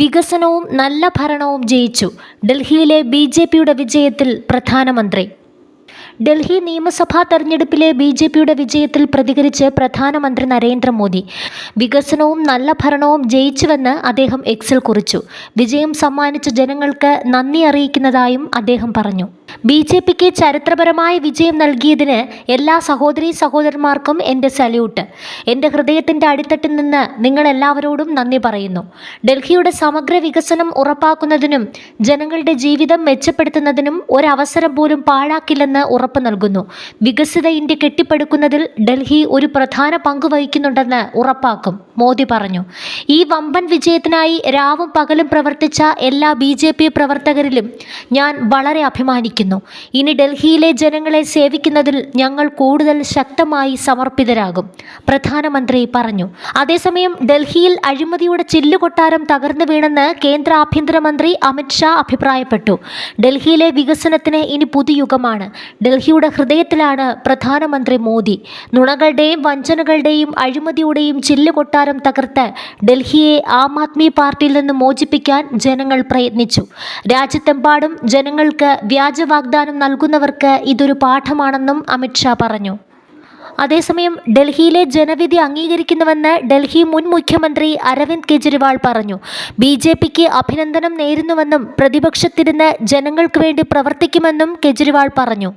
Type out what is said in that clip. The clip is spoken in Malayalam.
വികസനവും നല്ല ഭരണവും ജയിച്ചു. ഡൽഹിയിലെ ബി ജെ പിയുടെ വിജയത്തിൽ പ്രധാനമന്ത്രി. ഡൽഹി നിയമസഭാ തെരഞ്ഞെടുപ്പിലെ ബി ജെ പിയുടെ വിജയത്തിൽ പ്രതികരിച്ച് പ്രധാനമന്ത്രി നരേന്ദ്രമോദി. വികസനവും നല്ല ഭരണവും ജയിച്ചുവെന്ന് അദ്ദേഹം എക്സിൽ കുറിച്ചു. വിജയം സമ്മാനിച്ച ജനങ്ങൾക്ക് നന്ദി അറിയിക്കുന്നതായും അദ്ദേഹം പറഞ്ഞു. ബി ജെ പിക്ക് ചരിത്രപരമായ വിജയം നൽകിയതിന് എല്ലാ സഹോദരീ സഹോദരന്മാർക്കും എന്റെ സല്യൂട്ട്. എന്റെ ഹൃദയത്തിന്റെ അടിത്തട്ടിൽ നിന്ന് നിങ്ങൾ എല്ലാവരോടും നന്ദി പറയുന്നു. ഡൽഹിയുടെ സമഗ്ര വികസനം ഉറപ്പാക്കുന്നതിനും ജനങ്ങളുടെ ജീവിതം മെച്ചപ്പെടുത്തുന്നതിനും ഒരവസരം പോലും പാഴാക്കില്ലെന്ന് ഉറപ്പ് നൽകുന്നു. വികസിത ഇന്ത്യ കെട്ടിപ്പടുക്കുന്നതിൽ ഡൽഹി ഒരു പ്രധാന പങ്ക് വഹിക്കുന്നുണ്ടെന്ന് ഉറപ്പാക്കും. മോദി പറഞ്ഞു. ഈ വമ്പൻ വിജയത്തിനായി രാവും പകലും പ്രവർത്തിച്ച എല്ലാ ബി പ്രവർത്തകരിലും ഞാൻ വളരെ അഭിമാനിക്കുന്നു. ഇനി ഡൽഹിയിലെ ജനങ്ങളെ സേവിക്കുന്നതിൽ ഞങ്ങൾ കൂടുതൽ ശക്തമായി സമർപ്പിതരാകും പ്രധാനമന്ത്രി പറഞ്ഞു. അതേസമയം ഡൽഹിയിൽ അഴിമതിയുടെ ചില്ലുകൊട്ടാരം തകർന്നു വീണെന്ന് കേന്ദ്ര ആഭ്യന്തരമന്ത്രി അമിത്ഷാ അഭിപ്രായപ്പെട്ടു. ഡൽഹിയിലെ വികസനത്തിന് ഇനി പുതുയുഗമാണ് ഡൽഹിയുടെ ഹൃദയത്തിലാണ് പ്രധാനമന്ത്രി മോദി. നുണകളുടെയും വഞ്ചനകളുടെയും അഴിമതിയുടെയും ചില്ലുകൊട്ടാരം തകർത്ത് ഡൽഹിയെ ആം ആദ്മി പാർട്ടിയിൽ നിന്ന് മോചിപ്പിക്കാൻ ജനങ്ങൾ പ്രയത്നിച്ചു. രാജ്യത്തെമ്പാടും ജനങ്ങൾക്ക് വ്യാജ വാഗ്ദാനം നൽകുന്നവർക്ക് ഇതൊരു പാഠമാണെന്നും അമിത്ഷാ പറഞ്ഞു. അതേസമയം ഡൽഹിയിലെ ജനവിധി അംഗീകരിക്കുന്നുവെന്ന് ഡൽഹി മുൻ മുഖ്യമന്ത്രി അരവിന്ദ് കെജ്രിവാൾ പറഞ്ഞു. ബി ജെ പിക്ക് അഭിനന്ദനം നേരുന്നുവെന്നും പ്രതിപക്ഷത്തിരുന്ന് ജനങ്ങൾക്ക് വേണ്ടി പ്രവർത്തിക്കുമെന്നും കെജ്രിവാൾ പറഞ്ഞു.